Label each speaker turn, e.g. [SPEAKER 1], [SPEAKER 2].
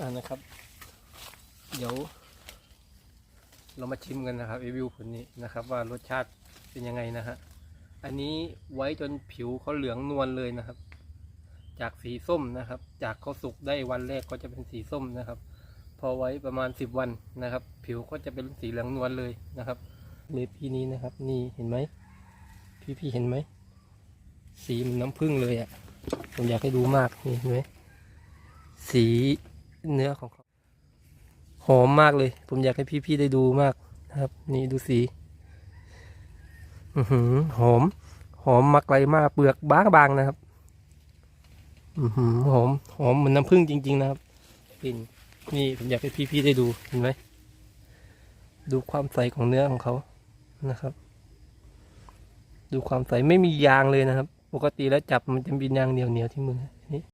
[SPEAKER 1] อ่านะครับ เดี๋ยว เรามาชิมกันนะครับรีวิวผลนี้นะครับ ว่ารสชาติเป็นยังไงนะฮะอันนี้ไว้จนผิวเขาเหลืองนวลเลยนะครับ จากสีส้มนะครับ จากเขาสุกได้วันแรกก็จะเป็นสีส้มนะครับ พอไว้ประมาณสิบวันนะครับ ผิวก็จะเป็นสีเหลืองนวลเลยนะครับเลพีนี้นะครับ นี่เห็นไหมพี่พี่ๆเห็นไหมสีมันน้ำผึ้งเลยอะ่ะผมอยากให้ดูมากนี่เห็นไหมสี เนื้อของเขาหอมมากเลย ผมอยากให้พี่ๆได้ดูมากนะครับ นี่ดูสีอือหือหอม หอมมากไกลมากเปลือกบางบางๆนะครับ อือหือหอมหอมเหมือนน้ำผึ้งจริง ๆ นะครับกลิ่นนี่ผมอยากให้พี่ๆได้ดูเห็นไหมดูความใสของเนื้อของเขานะครับ ดูความใสไม่มียางเลยนะครับ ปกติแล้วจับมันจะมียางเหนียวๆที่มือ